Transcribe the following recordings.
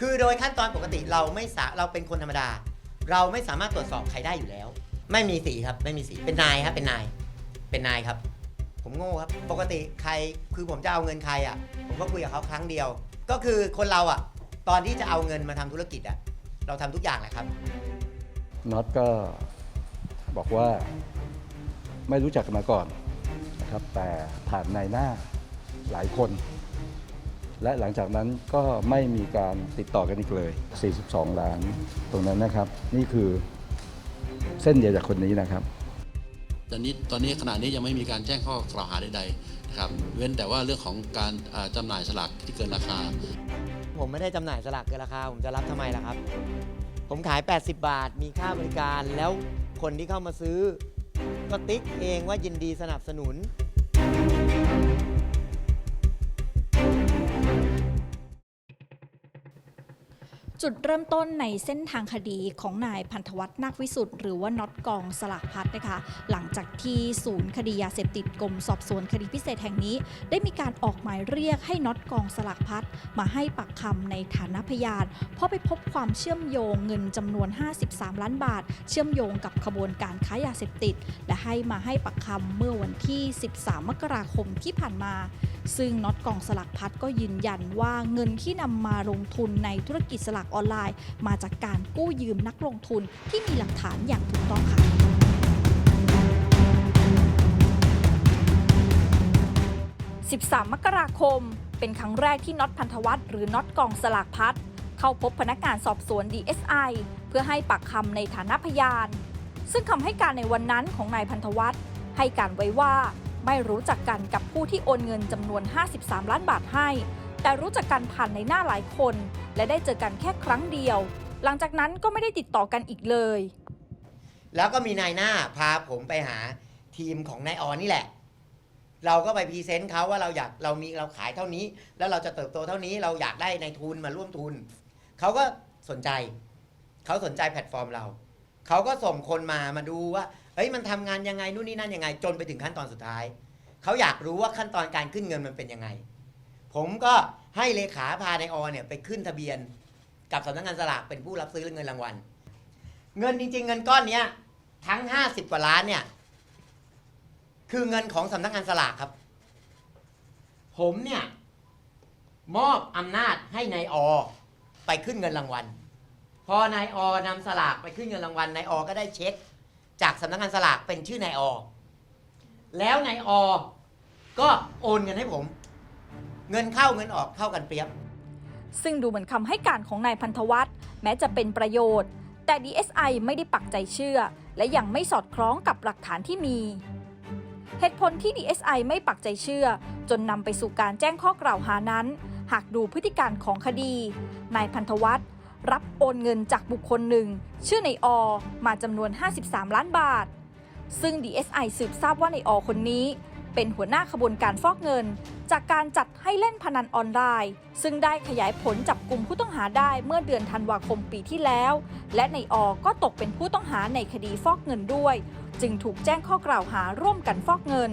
คือโดยขั้นตอนปกติเราไม่สาเราเป็นคนธรรมดา เราไม่สามารถตรวจสอบใครได้อยู่แล้ว ไม่มีสีครับไม่มีสีเป็นนายครับเป็นนายเป็นนายครับ ผมโง่ครับ ปกติใครคือผมจะเอาเงินใครอะ ผมก็คุยกับเขาครั้งเดียว ก็คือคนเราอะ ตอนที่จะเอาเงินมาทำธุรกิจอะ เราทำทุกอย่างแหละครับน็อตก็บอกว่าไม่รู้จักกันมาก่อนนะครับ แต่ผ่านนายหน้าหลายคน และหลังจากนั้นก็ไม่มีการติดต่อกันอีกเลย 42 ล้านตรงนั้นนะครับ นี่คือเส้นเดียวจากคนนี้นะครับตอนนี้ตอนนี้ขณะนี้ยังไม่มีการแจ้งข้อกล่าวหาใดๆนะครับเว้นแต่ว่าเรื่องของการอ่าจำหน่ายสลากที่เกินราคา ผมไม่ได้จำหน่ายสลากเกินราคา ผมจะรับทำไมล่ะครับ ผมขาย 80 บาท มีค่าบริการแล้วคนที่เข้ามาซื้อก็ติ๊กเองว่ายินดีสนับสนุน จุดเริ่มต้นในเส้นทางคดีของนายพันธวัฒน์นาควิสุทธ์หรือว่าน็อตกองสลากพัดนะคะ หลังจากที่ศูนย์คดียาเสพติดกรมสอบสวนคดีพิเศษแห่งนี้ ได้มีการออกหมายเรียกให้น็อตกองสลากพัดมาให้ปากคำในฐานะพยานเพราะไปพบความเชื่อมโยงเงินจำนวน 53 ล้านบาท เชื่อมโยงกับขบวนการค้ายาเสพติด และให้มาให้ปากคำเมื่อวันที่ 13 มกราคมที่ผ่านมา ซึ่งน็อตกองสลักพัดก็ยืนยันว่าเงินที่นำมาลงทุนในธุรกิจสลากออนไลน์ มาจากการกู้ยืมนักลงทุนที่มีหลักฐานอย่างถูกต้องค่ะ13 มกราคม เป็นครั้งแรกที่น็อตพันธวัฒน์หรือน็อตกองสลากพัดเข้าพบพนักงานสอบสวน DSI เพื่อให้ปากคำในฐานะพยาน ซึ่งคำให้การในวันนั้นของนายพันธวัฒน์ให้การไว้ว่าไม่รู้จักกันกับผู้ที่โอนเงินจำนวน 53 ล้านบาทให้ แต่รู้จักกันผ่านในหน้าหลายคน และได้เจอกันแค่ครั้งเดียว หลังจากนั้นก็ไม่ได้ติดต่อกันอีกเลย แล้วก็มีนายหน้าพาผมไปหาทีมของนายออนนี่แหละ เราก็ไปพรีเซนต์เขาว่าเราอยากเรามีเราขายเท่านี้ แล้วเราจะเติบโตเท่านี้เราอยากได้ในายทุนมาร่วมทุน เขาก็สนใจ เขาสนใจแพลตฟอร์มเรา เขาก็ส่งคนมามาดูว่าเฮ้ยมันทำงานยังไงนู่นนี่นั่นยังไง จนไปถึงขั้นตอนสุดท้าย เขาอยากรู้ว่าขั้นตอนการขึ้นเงินมันเป็นยังไง ผมก็ให้เลขาพานายอเนี่ยไปขึ้นทะเบียนกับสำนักงานสลากเป็นผู้รับซื้อเงินรางวัล เงินจริง ๆ เงินก้อนเนี้ยทั้ง 50 กว่าล้านเนี่ย คือเงินของสำนักงานสลากครับ ผมเนี่ย มอบอำนาจให้นายอไปขึ้นเงินรางวัล พอนายอนำสลากไปขึ้นเงินรางวัลนายอก็ได้เช็ค จากสำนักงานสลากเป็นชื่อนายอแล้วนายอก็โอนเงินให้ผม เงินเข้าเงินออกเข้ากันเปรียบ ซึ่งดูเหมือนคำให้การของนายพันธวัฒน์แม้จะเป็นประโยชน์ แต่ DSI ไม่ได้ปักใจเชื่อ และยังไม่สอดคล้องกับหลักฐานที่มี เหตุผลที่ DSI ไม่ปักใจเชื่อ จนนำไปสู่การแจ้งข้อกล่าวหานั้น หากดูพฤติการของคดี นายพันธวัฒน์รับโอนเงินจากบุคคลหนึ่ง ชื่อในอมาจำนวน 53 ล้านบาท ซึ่ง DSI สืบทราบว่าในอคนนี้ เป็นหัวหน้าขบวนการฟอกเงิน จากการจัดให้เล่นพนันออนไลน์ ซึ่งได้ขยายผลจับกลุ่มผู้ต้องหาได้เมื่อเดือนธันวาคมปีที่แล้ว และในอก็ตกเป็นผู้ต้องหาในคดีฟอกเงินด้วย จึงถูกแจ้งข้อกล่าวหาร่วมกันฟอกเงิน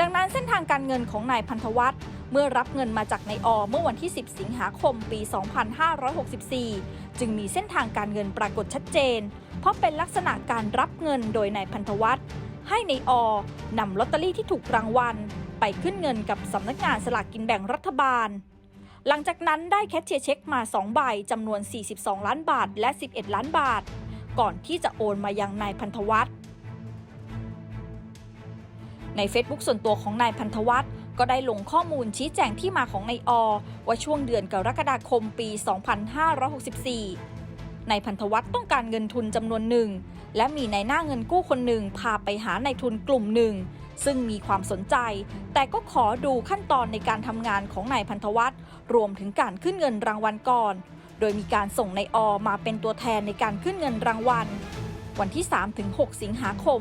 ดังนั้นเส้นทางการเงินของนายพันธวัฒน์เมื่อรับเงินมาจากนายอเมื่อวันที่ 10 สิงหาคมปี 2564 จึงมีเส้นทางการเงินปรากฏชัดเจน เพราะเป็นลักษณะการรับเงินโดยนายพันธวัฒน์ ให้ในอนำลอตเตอรี่ที่ถูกรางวัล ไปขึ้นเงินกับสำนักงานสลากกินแบ่งรัฐบาล หลังจากนั้นได้แคชเชียร์เช็คมา 2 ใบจำนวน 42 ล้านบาทและ 11 ล้านบาท ก่อนที่จะโอนมายังนายพันธวัฒน์ใน Facebook ส่วนตัวของนายพันธวัฒน์ก็ได้ลงข้อมูลชี้แจงที่มาของนายอว่าช่วงเดือนกรกฎาคมปี 2564 นายพันธวัฒน์ต้องการเงินทุนจำนวนหนึ่ง และมีนายหน้าเงินกู้คนหนึ่งพาไปหานายทุนกลุ่มหนึ่ง ซึ่งมีความสนใจ แต่ก็ขอดูขั้นตอนในการทำงานของนายพันธวัฒน์รวมถึงการขึ้นเงินรางวัลก่อน โดยมีการส่งนายอมาเป็นตัวแทนในการขึ้นเงินรางวัลวันที่ 3-6 สิงหาคม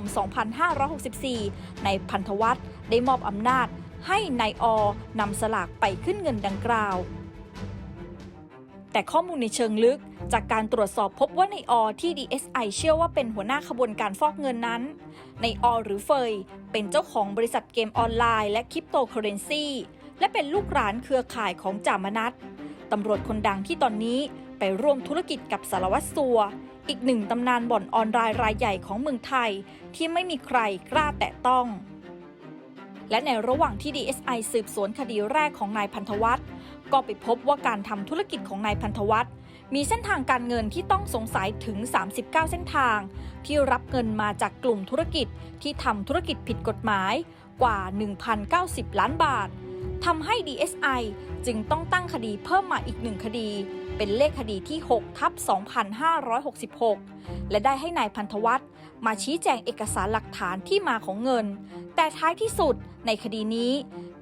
2564 นายพันธวัฒน์ได้มอบอำนาจให้นายอนำสลากไปขึ้นเงินดังกล่าว แต่ข้อมูลในเชิงลึก จากการตรวจสอบพบว่าในอที่ DSI เชื่อว่าเป็นหัวหน้าขบวนการฟอกเงินนั้น ในอหรือเฟย เป็นเจ้าของบริษัทเกมออนไลน์และคริปโตเคอเรนซีและเป็นลูกหลานเครือข่ายของจามนัทตำรวจคนดังที่ตอนนี้ไปร่วมธุรกิจกับสารวัตรสัว อีกหนึ่งตำนานบ่อนออนไลน์รายใหญ่ของเมืองไทย ที่ไม่มีใครกล้าแตะต้อง และในระหว่างที่ DSI สืบสวนคดีแรกของนายพันธวัฒน์ ก็ไปพบว่าการทำธุรกิจของนายพันธวัฒน์มีเส้นทางการเงินที่ต้องสงสัยถึง 39 เส้นทาง ที่รับเงินมาจากกลุ่มธุรกิจที่ทำธุรกิจผิดกฎหมายกว่า 1,090 ล้านบาททำให้ DSI จึงต้องตั้งคดีเพิ่มมาอีกหนึ่งคดี เป็นเลขคดีที่ 6 ทับ 2566 และได้ให้นายพันธวัฒน์มาชี้แจงเอกสารหลักฐานที่มาของเงิน แต่ท้ายที่สุดในคดีนี้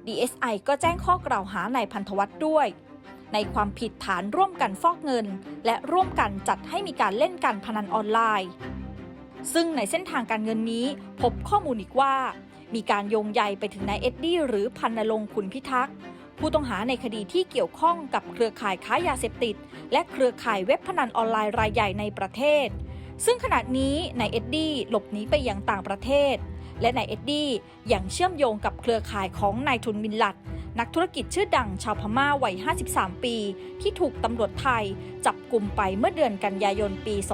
DSI ก็แจ้งข้อกล่าวหานายพันธวัฒน์ด้วย ในความผิดฐานร่วมกันฟอกเงิน และร่วมกันจัดให้มีการเล่นการพนันออนไลน์ ซึ่งในเส้นทางการเงินนี้พบข้อมูลอีกว่า มีการโยงใยไปถึงนายเอ็ดดี้หรือพันนรงค์ขุนพิทักษ์ผู้ต้องหาในคดีที่เกี่ยวข้องกับเครือข่ายค้ายาเสพติด และเครือข่ายเว็บพนันออนไลน์รายใหญ่ในประเทศ ซึ่งขณะนี้นายเอ็ดดี้หลบหนีไปยังต่างประเทศ และนายเอ็ดดี้ยังเชื่อมโยงกับเครือข่ายของนายทุนมินลัด นักธุรกิจชื่อดังชาวพม่าวัย 53 ปี ที่ถูกตำรวจไทยจับกลุ่มไปเมื่อเดือนกันยายนปี 2565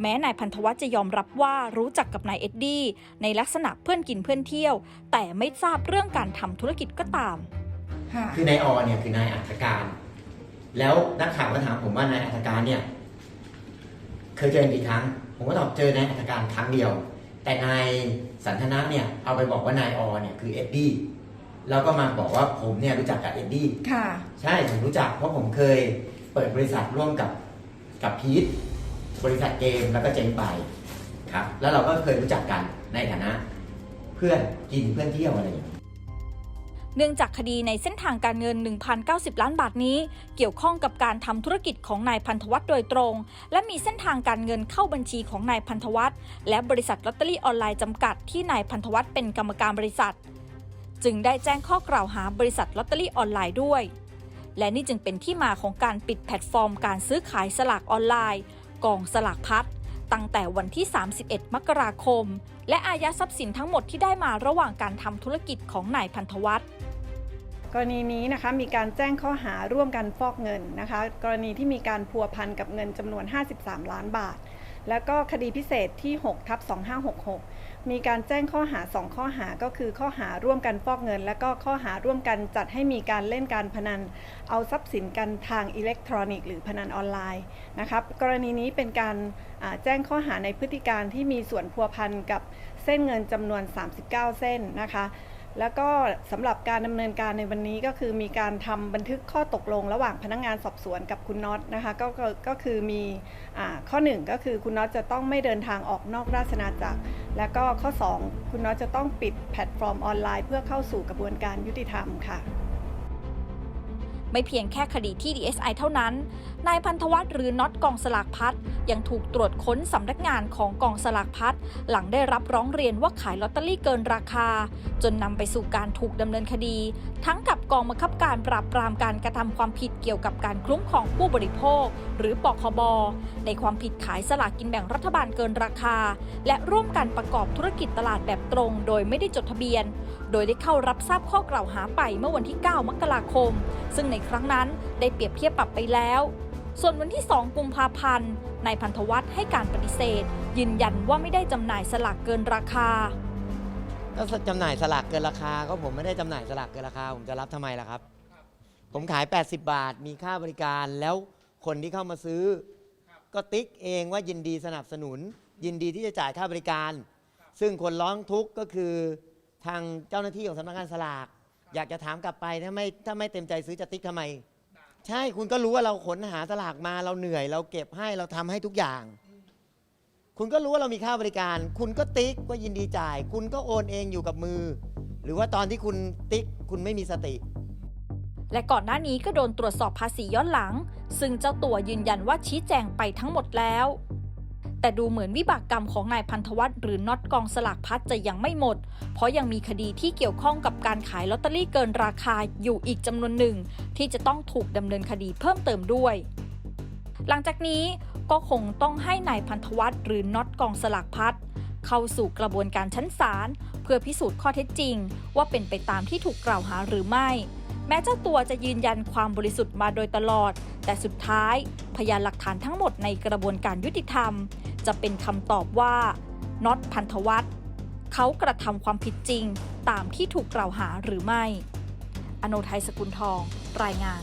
แม้นายพันธวัฒน์จะยอมรับว่ารู้จักกับนายเอ็ดดี้ในลักษณะเพื่อนกินเพื่อนเที่ยว แต่ไม่ทราบเรื่องการทำธุรกิจก็ตาม คือนายออเนี่ยคือนายอัธการ แล้วนักข่าวก็ถามผมว่านายอัธการเนี่ย เคยเจอกี่ครั้ง ผมก็ตอบเจอนายอัธการครั้งเดียว แต่นายสันทนะเนี่ยเอาไปบอกว่านายออเนี่ยคือเอ็ดดี้แล้วก็มาบอกว่าผมเนี่ยรู้จักกับเอ็ดดี้ค่ะ ใช่ผมรู้จักเพราะผมเคยเปิดบริษัทร่วมกับกับพีทบริษัทเกมแล้วก็เจ๊งไปครับ แล้วเราก็เคยรู้จักกันในฐานะ เพื่อนกินเพื่อนเที่ยวอะไรอย่างเงี้ย เนื่องจากคดีในเส้นทางการเงิน 1,090 ล้านบาทนี้ เกี่ยวข้องกับการทำธุรกิจของนายพันธวัฒน์โดยตรง และมีเส้นทางการเงินเข้าบัญชีของนายพันธวัฒน์และบริษัทลอตเตอรี่ออนไลน์จำกัดที่นายพันธวัฒน์เป็นกรรมการบริษัท จึงได้แจ้งข้อกล่าวหาบริษัทลอตเตอรี่ออนไลน์ด้วย และนี่จึงเป็นที่มาของการปิดแพลตฟอร์ม การซื้อขายสลากออนไลน์กองสลากพัด ตั้งแต่วันที่ 31 มกราคม และอายัดทรัพย์สินทั้งหมดที่ได้มาระหว่างการทำธุรกิจของนายพันธวัฒน์กรณีนี้นะคะมีการแจ้งข้อหาร่วมกันฟอกเงินนะคะ กรณีที่มีการพัวพันกับเงินจำนวน 53 ล้านบาท แล้วก็คดีพิเศษที่ 6 ทับ 2566 มีการแจ้งข้อหา 2 ข้อหาก็คือข้อหาร่วมกันฟอกเงิน และก็ข้อหาร่วมกันจัดให้มีการเล่นการพนัน เอาทรัพย์สินกันทางอิเล็กทรอนิกส์หรือพนันออนไลน์นะครับกรณีนี้เป็นการแจ้งข้อหาในพฤติการที่มีส่วนพัวพันกับเส้นเงินจำนวน 39 เส้นนะคะแล้วก็สำหรับการดำเนินการในวันนี้ก็คือมีการทำบันทึกข้อตกลงระหว่างพนักงานสอบสวนกับคุณน็อตนะคะก็ก็ก็คือมีอข้อ 1 ก็คือคุณน็อตจะต้องไม่เดินทางออกนอกราชนาจักร และก็ข้อ 2 คุณน็อตจะต้องปิดแพลตฟอร์มออนไลน์ เพื่อเข้าสู่กระบวนการยุติธรรมค่ะ ไม่เพียงแค่คดีที่ DSI เท่านั้น นายพันธวัฒน์หรือน็อตกองสลากพัดยังถูกตรวจค้นสำนักงานของกองสลากพัดหลังได้รับร้องเรียนว่าขายลอตเตอรี่เกินราคา จนนำไปสู่การถูกดำเนินคดี ทั้งกับกองบังคับการปราบปรามการกระทำความผิดเกี่ยวกับการคุ้มครองผู้บริโภค หรือปคบในความผิดขายสลากกินแบ่งรัฐบาลเกินราคา และร่วมกันประกอบธุรกิจตลาดแบบตรง โดยไม่ได้จดทะเบียน โดยได้เข้ารับทราบข้อกล่าวหาไปเมื่อวันที่ 9 มกราคม ซึ่งในครั้งนั้นได้เปรียบเทียบปรับไปแล้ว ส่วนวันที่ 2 กุมภาพันธ์นายพันธวัฒน์ให้การปฏิเสธ ยืนยันว่าไม่ได้จำหน่ายสลากเกินราคา ก็จำหน่ายสลากเกินราคาก็ผมไม่ได้จำหน่ายสลากเกินราคา ผมจะรับทำไมล่ะครับ ผมขาย 80 บาท มีค่าบริการแล้วคนที่เข้ามาซื้อ ก็ติ๊กเองว่ายินดีสนับสนุน ยินดีที่จะจ่ายค่าบริการ ซึ่งคนร้องทุกข์ก็คือทางเจ้าหน้าที่ของสำนักงานสลาก อยากจะถามกลับไปถ้าไม่ถ้าไม่เต็มใจซื้อจะติ๊กทำไม ใช่คุณก็รู้ว่าเราขนหาสลากมาเราเหนื่อย เราเก็บให้เราทำให้ทุกอย่าง คุณก็รู้ว่าเรามีค่าบริการ คุณก็ติ๊กว่ายินดีจ่าย คุณก็โอนเองอยู่กับมือ หรือว่าตอนที่คุณติ๊กคุณไม่มีสติ และก่อนหน้านี้ก็โดนตรวจสอบภาษีย้อนหลัง ซึ่งเจ้าตัวยืนยันว่าชี้แจงไปทั้งหมดแล้ว แต่ดูเหมือนวิบากกรรมของนายพันธวัฒน์หรือน็อตกองสลากพัดจะยังไม่หมด เพราะยังมีคดีที่เกี่ยวข้องกับการขายลอตเตอรี่เกินราคาอยู่อีกจำนวนหนึ่ง ที่จะต้องถูกดำเนินคดีเพิ่มเติมด้วย หลังจากนี้ก็คงต้องให้นายพันธวัฒน์หรือน็อตกองสลากพัดเข้าสู่กระบวนการชั้นศาลเพื่อพิสูจน์ข้อเท็จจริง ว่าเป็นไปตามที่ถูกกล่าวหาหรือไม่ แม้เจ้าตัวจะยืนยันความบริสุทธิ์มาโดยตลอด แต่สุดท้าย พยานหลักฐานทั้งหมดในกระบวนการยุติธรรม จะเป็นคำตอบว่าน็อตพันธวัฒน์เขากระทำความผิดจริงตามที่ถูกกล่าวหาหรือไม่ อโนไทยสกุลทอง รายงาน